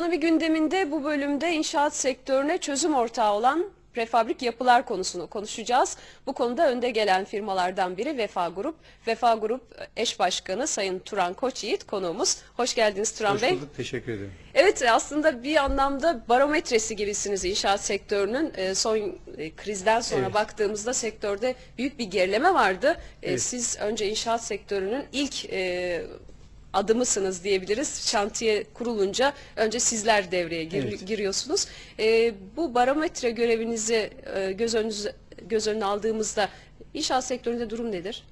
Ekonomi gündeminde bu bölümde inşaat sektörüne çözüm ortağı olan prefabrik yapılar konusunu konuşacağız. Bu konuda önde gelen firmalardan biri Vefa Grup. Vefa Grup eş başkanı Sayın Turan Koçyiğit konuğumuz. Hoş geldiniz Turan Hoş Bey. bulduk, teşekkür ederim. Evet aslında bir anlamda barometresi gibisiniz inşaat sektörünün. Ee, Son e, krizden sonra Evet. baktığımızda sektörde büyük bir gerileme vardı. Evet. Siz önce inşaat sektörünün ilk e, adımısınız diyebiliriz. Şantiye kurulunca önce sizler devreye gir- Evet. giriyorsunuz. Ee, bu barometre görevinizi e, göz, önünüze, göz önüne aldığımızda inşaat sektöründe durum nedir?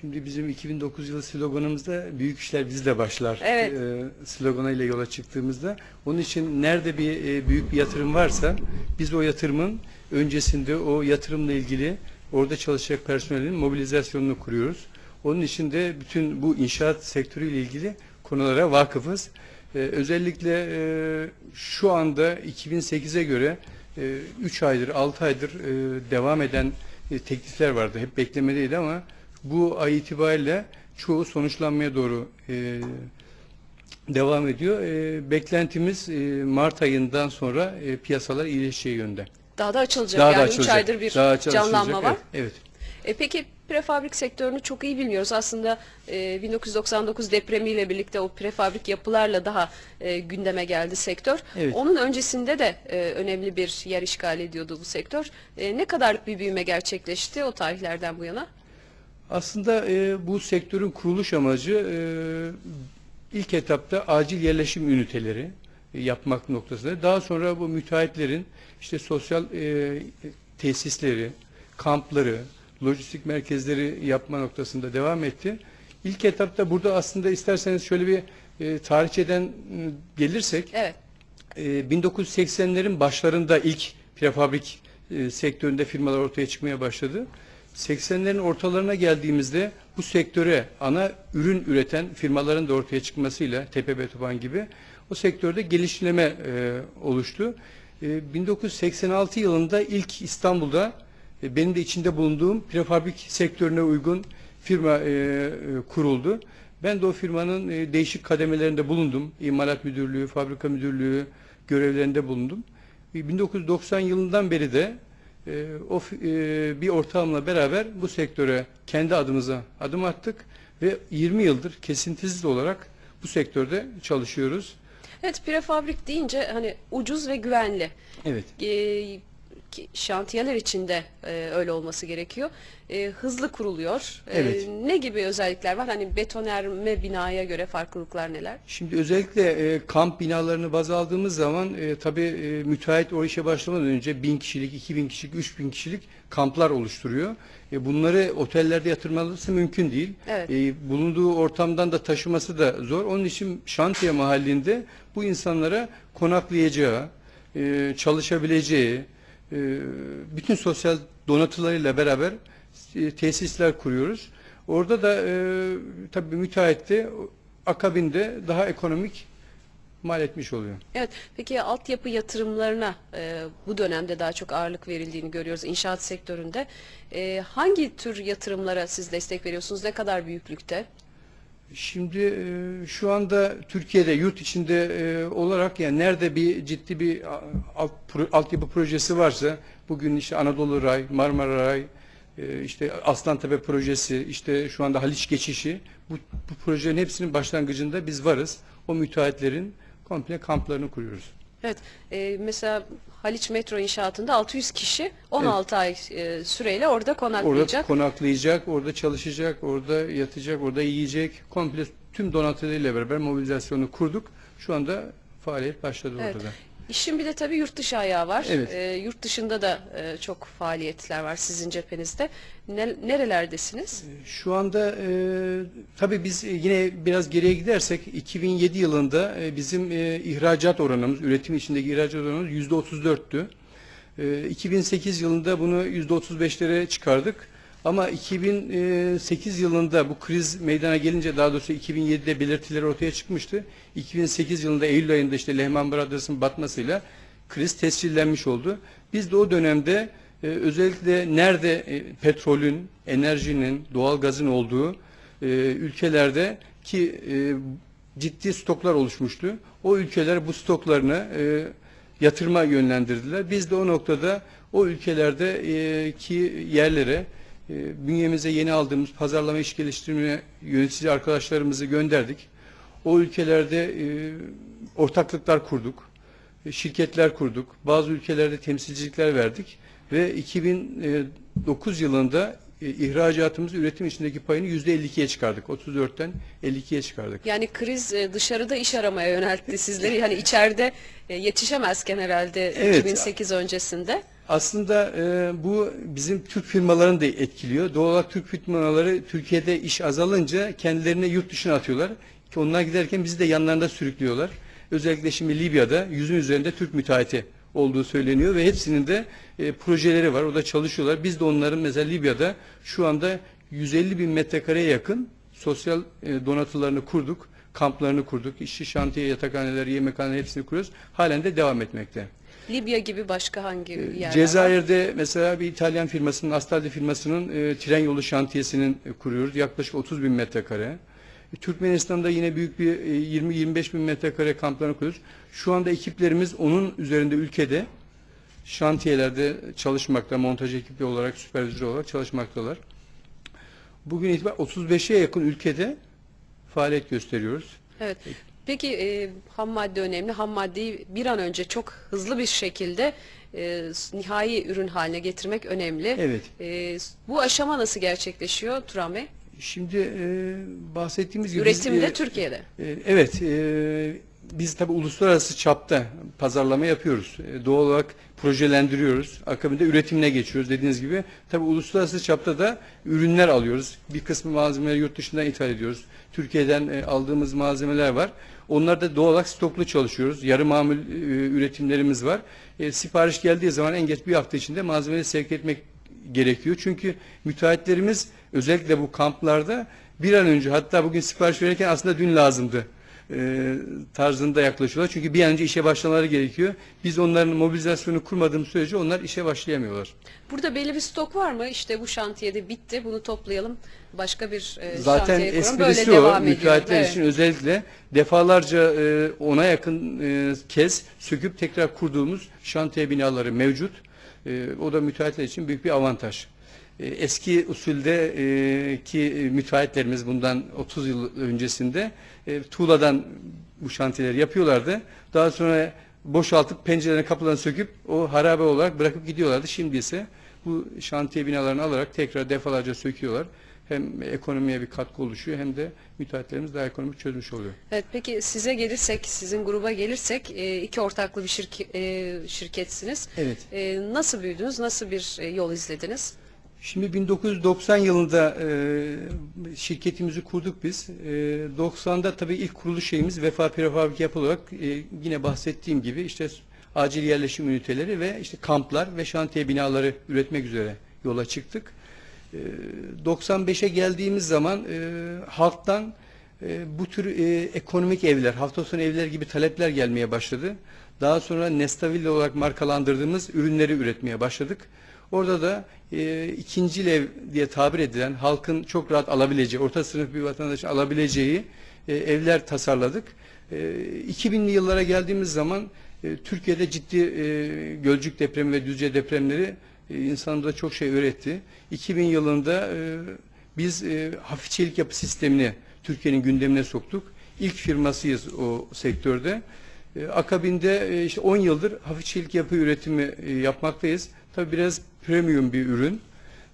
Şimdi bizim 2009 yılı sloganımızda büyük işler bizle başlar Evet. e, sloganıyla yola çıktığımızda. Onun için nerede bir e, büyük bir yatırım varsa biz o yatırımın öncesinde o yatırımla ilgili orada çalışacak personelin mobilizasyonunu kuruyoruz. Onun için de bütün bu inşaat sektörüyle ilgili konulara vakıfız. E, özellikle e, şu anda 2008'e göre 3 aydır 6 aydır e, devam eden e, teklifler vardı. Hep beklemedeydi ama bu ay itibariyle çoğu sonuçlanmaya doğru e, devam ediyor. E, beklentimiz e, Mart ayından sonra e, piyasalar iyileşeceği yönde. Daha da açılacak Daha da yani 3 açılacak. aydır bir Daha açılacak. canlanma var. Evet. evet. E peki prefabrik sektörünü çok iyi bilmiyoruz. Aslında e, 1999 depremiyle birlikte o prefabrik yapılarla daha e, gündeme geldi sektör. Evet. Onun öncesinde de e, önemli bir yer işgal ediyordu bu sektör. E, ne kadarlık bir büyüme gerçekleşti o tarihlerden bu yana? Aslında e, bu sektörün kuruluş amacı e, ilk etapta acil yerleşim üniteleri e, yapmak noktasında. Daha sonra bu müteahhitlerin işte sosyal e, tesisleri, kampları, lojistik merkezleri yapma noktasında devam etti. İlk etapta burada aslında isterseniz şöyle bir e, tarihçeden m, gelirsek Evet. e, 1980'lerin başlarında ilk prefabrik e, sektöründe firmalar ortaya çıkmaya başladı. 80'lerin ortalarına geldiğimizde bu sektöre ana ürün üreten firmaların da ortaya çıkmasıyla Tepe Betopan gibi o sektörde geliştirme e, oluştu. E, 1986 yılında ilk İstanbul'da benim de içinde bulunduğum prefabrik sektörüne uygun firma e, e, kuruldu. Ben de o firmanın e, değişik kademelerinde bulundum. İmalat müdürlüğü, fabrika müdürlüğü görevlerinde bulundum. E, 1990 yılından beri de e, o e, bir ortağımla beraber bu sektöre kendi adımıza adım attık ve 20 yıldır kesintisiz olarak bu sektörde çalışıyoruz. Evet prefabrik deyince hani ucuz ve güvenli. Evet. E, ki şantiyeler içinde e, öyle olması gerekiyor. E, hızlı kuruluyor. E, Evet. ne gibi özellikler var? Hani betonerme binaya göre farklılıklar neler? Şimdi özellikle e, kamp binalarını baz aldığımız zaman e, tabii e, müteahhit o işe başlamadan önce 1000 kişilik, 2000 kişilik, 3000 kişilik kamplar oluşturuyor. E, bunları otellerde yatırmalısı mümkün değil. Evet. E, bulunduğu ortamdan da taşıması da zor. Onun için şantiye mahallinde bu insanlara konaklayacağı, e, çalışabileceği, bütün sosyal donatılarıyla beraber e, tesisler kuruyoruz. Orada da e, tabii müteahhit de akabinde daha ekonomik mal etmiş oluyor. Evet. Peki altyapı yatırımlarına e, bu dönemde daha çok ağırlık verildiğini görüyoruz inşaat sektöründe. E, hangi tür yatırımlara siz destek veriyorsunuz? Ne kadar büyüklükte? Şimdi e, şu anda Türkiye'de yurt içinde e, olarak yani nerede bir ciddi bir alt, altyapı projesi varsa bugün işte Anadolu Ray, Marmara Ray, e, işte Aslantepe projesi, işte şu anda Haliç geçişi bu, bu projelerin hepsinin başlangıcında biz varız. O müteahhitlerin komple kamplarını kuruyoruz. Evet. E, mesela Haliç Metro inşaatında 600 kişi 16 ay e, süreyle orada Orada konaklayacak. konaklayacak, orada çalışacak, orada yatacak, orada yiyecek. Komple tüm donatılarıyla beraber mobilizasyonu kurduk. Şu anda faaliyet başladı Evet. orada da. İşin bir de tabii yurt dışı ayağı var. Evet. E, yurt dışında da e, çok faaliyetler var sizin cephenizde. Ne, nerelerdesiniz? Şu anda e, tabii biz yine biraz geriye gidersek 2007 yılında e, bizim e, ihracat oranımız, üretim içindeki ihracat oranımız %34'tü. E, 2008 yılında bunu %35'lere çıkardık. Ama 2008 yılında bu kriz meydana gelince daha doğrusu 2007'de belirtiler ortaya çıkmıştı. 2008 yılında Eylül ayında işte Lehman Brothers'ın batmasıyla kriz tescillenmiş oldu. Biz de o dönemde e, özellikle nerede e, petrolün, enerjinin, doğal gazın olduğu e, ülkelerde ki e, ciddi stoklar oluşmuştu. O ülkeler bu stoklarını e, yatırıma yönlendirdiler. Biz de o noktada o ülkelerdeki yerlere e, bünyemize yeni aldığımız pazarlama iş geliştirme yönetici arkadaşlarımızı gönderdik. O ülkelerde e, ortaklıklar kurduk, e, şirketler kurduk, bazı ülkelerde temsilcilikler verdik ve 2009 yılında e, ihracatımız üretim içindeki payını %52'ye çıkardık. 34'ten 52'ye çıkardık. Yani kriz e, dışarıda iş aramaya yöneltti sizleri. Hani içeride e, yetişemezken herhalde Evet. 2008 öncesinde. Aslında e, bu bizim Türk firmalarını da etkiliyor. Doğal olarak Türk firmaları Türkiye'de iş azalınca kendilerini yurt dışına atıyorlar. Ki onlar giderken bizi de yanlarında sürüklüyorlar. Özellikle şimdi Libya'da yüzün üzerinde Türk müteahhiti olduğu söyleniyor ve hepsinin de e, projeleri var. Orada çalışıyorlar. Biz de onların mesela Libya'da şu anda 150 bin metrekareye yakın sosyal e, donatılarını kurduk. Kamplarını kurduk. İşçi şantiye, yatakhaneler, yemekhaneler hepsini kuruyoruz. Halen de devam etmekte. Libya gibi başka hangi yerler var? Cezayir'de mesela bir İtalyan firmasının, Astaldi firmasının e, tren yolu şantiyesinin e, kuruyoruz. Yaklaşık 30 bin metrekare. E, Türkmenistan'da yine büyük bir e, 20-25 bin metrekare kamplarını kuruyoruz. Şu anda ekiplerimiz onun üzerinde ülkede şantiyelerde çalışmakta, montaj ekibi olarak, süpervizör olarak çalışmaktalar. Bugün itibariyle 35'e yakın ülkede faaliyet gösteriyoruz. Evet. Peki e, ham madde önemli. Ham maddeyi bir an önce çok hızlı bir şekilde e, nihai ürün haline getirmek önemli. Evet. E, bu aşama nasıl gerçekleşiyor Turan Bey? Şimdi e, bahsettiğimiz gibi Üretimde e, Türkiye'de. E, Evet, e, biz tabi uluslararası çapta pazarlama yapıyoruz. E, Doğal olarak projelendiriyoruz. Akabinde üretimine geçiyoruz dediğiniz gibi. Tabi uluslararası çapta da ürünler alıyoruz. Bir kısmı malzemeleri yurt dışından ithal ediyoruz. Türkiye'den e, aldığımız malzemeler var. Onlar da doğal olarak stoklu çalışıyoruz. Yarı mamul e, üretimlerimiz var. Sipariş geldiği zaman en geç bir hafta içinde malzemeleri sevk etmek gerekiyor. Çünkü müteahhitlerimiz özellikle bu kamplarda bir an önce hatta bugün sipariş verirken aslında dün lazımdı e, tarzında yaklaşıyorlar. Çünkü bir an önce işe başlamaları gerekiyor. Biz onların mobilizasyonu kurmadığımız sürece onlar işe başlayamıyorlar. Burada belli bir stok var mı? İşte bu şantiyede bitti. Bunu toplayalım. Başka bir e, Zaten şantiye kuralım. Böyle o devam ediyor. müteahhitler Evet. için özellikle defalarca e, ona yakın e, kez söküp tekrar kurduğumuz şantiye binaları mevcut. E, o da müteahhitler için büyük bir avantaj. E, eski usulde e, ki müteahhitlerimiz bundan 30 yıl öncesinde e, tuğladan bu şantiyeleri yapıyorlardı. Daha sonra boşaltıp pencerelerini kapılarını söküp o harabe olarak bırakıp gidiyorlardı. Şimdi ise bu şantiye binalarını alarak tekrar defalarca söküyorlar. Hem ekonomiye bir katkı oluşuyor hem de müteahhitlerimiz daha ekonomik çözmüş oluyor. Evet, peki size gelirsek, sizin gruba gelirsek iki ortaklı bir şirke- şirketsiniz. Evet. Nasıl büyüdünüz? Nasıl bir yol izlediniz? Şimdi 1990 yılında e, şirketimizi kurduk biz. E, 90'da tabii ilk kuruluş şeyimiz Vefa Prefabrik Yapı e, yine bahsettiğim gibi işte acil yerleşim üniteleri ve işte kamplar ve şantiye binaları üretmek üzere yola çıktık. E, 95'e geldiğimiz zaman e, halktan e, bu tür e, ekonomik evler, hafta sonu evler gibi talepler gelmeye başladı. Daha sonra Nestaville olarak markalandırdığımız ürünleri üretmeye başladık. Orada da e, ikinci ev diye tabir edilen halkın çok rahat alabileceği, orta sınıf bir vatandaşın alabileceği e, evler tasarladık. E, 2000'li yıllara geldiğimiz zaman e, Türkiye'de ciddi e, Gölcük depremi ve Düzce depremleri e, insanımıza çok şey öğretti. 2000 yılında e, biz e, hafif çelik yapı sistemini Türkiye'nin gündemine soktuk. İlk firmasıyız o sektörde. E, akabinde e, işte 10 yıldır hafif çelik yapı üretimi e, yapmaktayız. Tabi biraz premium bir ürün.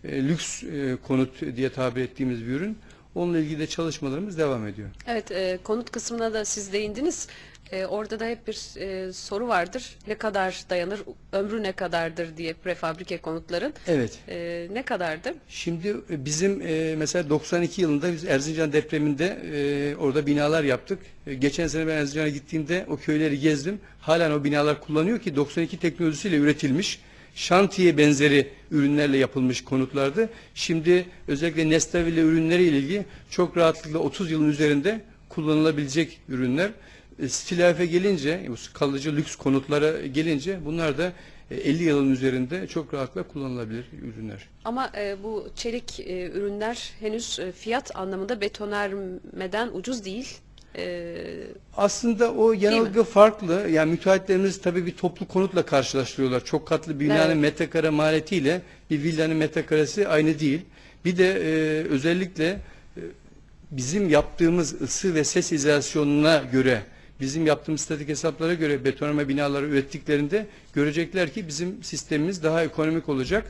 E, lüks e, konut diye tabir ettiğimiz bir ürün. Onunla ilgili de çalışmalarımız devam ediyor. Evet, e, konut kısmına da siz değindiniz. E, orada da hep bir e, soru vardır. Ne kadar dayanır, ömrü ne kadardır diye prefabrike konutların. Evet. E, ne kadardır? Şimdi e, bizim e, mesela 92 yılında biz Erzincan depreminde e, orada binalar yaptık. E, geçen sene ben Erzincan'a gittiğimde o köyleri gezdim. Halen o binalar kullanıyor ki 92 teknolojisiyle üretilmiş şantiye benzeri ürünlerle yapılmış konutlardı. Şimdi özellikle Nestaville ürünleri ile ilgili çok rahatlıkla 30 yılın üzerinde kullanılabilecek ürünler. E, Stilafe gelince, kalıcı lüks konutlara gelince bunlar da e, 50 yılın üzerinde çok rahatlıkla kullanılabilir ürünler. Ama e, bu çelik e, ürünler henüz e, fiyat anlamında betonarmeden ucuz değil. E, Aslında o yanılgı farklı. Yani müteahhitlerimiz tabii bir toplu konutla karşılaştırıyorlar. Çok katlı binanın Evet. metrekare maliyetiyle bir villanın metrekaresi aynı değil. Bir de e, özellikle e, bizim yaptığımız ısı ve ses izolasyonuna göre bizim yaptığımız statik hesaplara göre betonarme binaları ürettiklerinde görecekler ki bizim sistemimiz daha ekonomik olacak.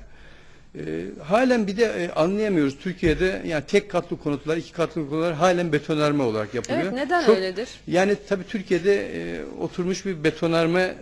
E, halen bir de e, anlayamıyoruz Türkiye'de yani tek katlı konutlar, iki katlı konutlar halen betonarme olarak yapılıyor. evet neden Çok- öyledir? yani tabii Türkiye'de e, oturmuş bir betonarme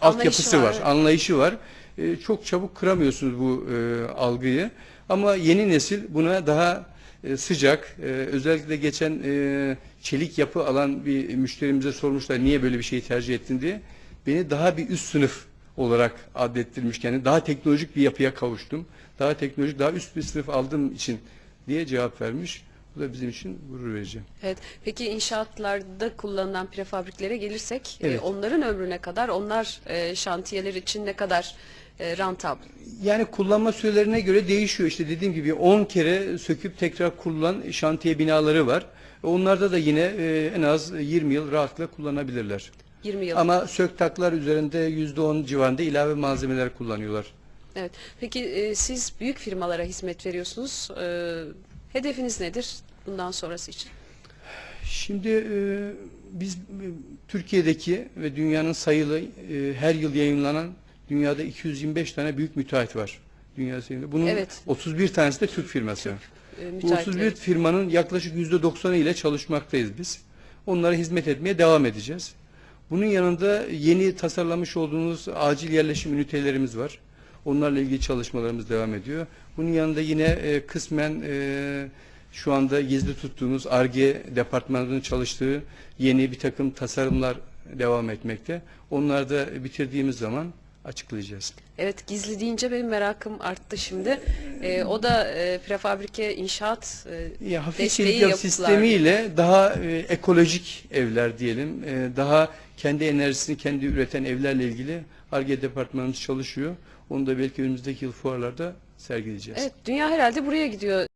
altyapısı var, var, evet. anlayışı var. E, çok çabuk kıramıyorsunuz bu e, algıyı. Ama yeni nesil buna daha e, sıcak. E, özellikle geçen e, çelik yapı alan bir müşterimize sormuşlar niye böyle bir şeyi tercih ettin diye. Beni daha bir üst sınıf olarak adettirmiş yani daha teknolojik bir yapıya kavuştum. Daha teknolojik, daha üst bir sınıf aldığım için diye cevap vermiş. Bu da bizim için gurur verici. Evet. Peki inşaatlarda kullanılan prefabriklere gelirsek, e, Evet. onların ömrüne kadar, onlar e, şantiyeler için ne kadar e, rentable? Yani kullanma sürelerine göre değişiyor. İşte dediğim gibi 10 kere söküp tekrar kurulan şantiye binaları var. Onlarda da yine e, en az 20 yıl rahatlıkla kullanabilirler. 20 yıl. Ama söktaklar üzerinde %10 civarında ilave malzemeler kullanıyorlar. Evet. Peki e, siz büyük firmalara hizmet veriyorsunuz. E, hedefiniz nedir bundan sonrası için? Şimdi e, biz e, Türkiye'deki ve dünyanın sayılı e, her yıl yayınlanan dünyada 225 tane büyük müteahhit var. Dünya sayısında. Bunun Evet. 31 tanesi de Türk firması. E, Bu müteahhitleri. 31 firmanın yaklaşık %90'ı ile çalışmaktayız biz. Onlara hizmet etmeye devam edeceğiz. Bunun yanında yeni tasarlamış olduğumuz acil yerleşim ünitelerimiz var. Onlarla ilgili çalışmalarımız devam ediyor. Bunun yanında yine e, kısmen e, şu anda gizli tuttuğumuz ARGE departmanının çalıştığı yeni bir takım tasarımlar devam etmekte. Onları da bitirdiğimiz zaman açıklayacağız. Evet gizli deyince benim merakım arttı şimdi. E, o da e, prefabrike inşaat e, Ya hafif desteği yapılar. sistemiyle daha e, ekolojik evler diyelim, e, daha kendi enerjisini kendi üreten evlerle ilgili ARGE departmanımız çalışıyor. Onu da belki önümüzdeki yıl fuarlarda sergileyeceğiz. Evet dünya herhalde buraya gidiyor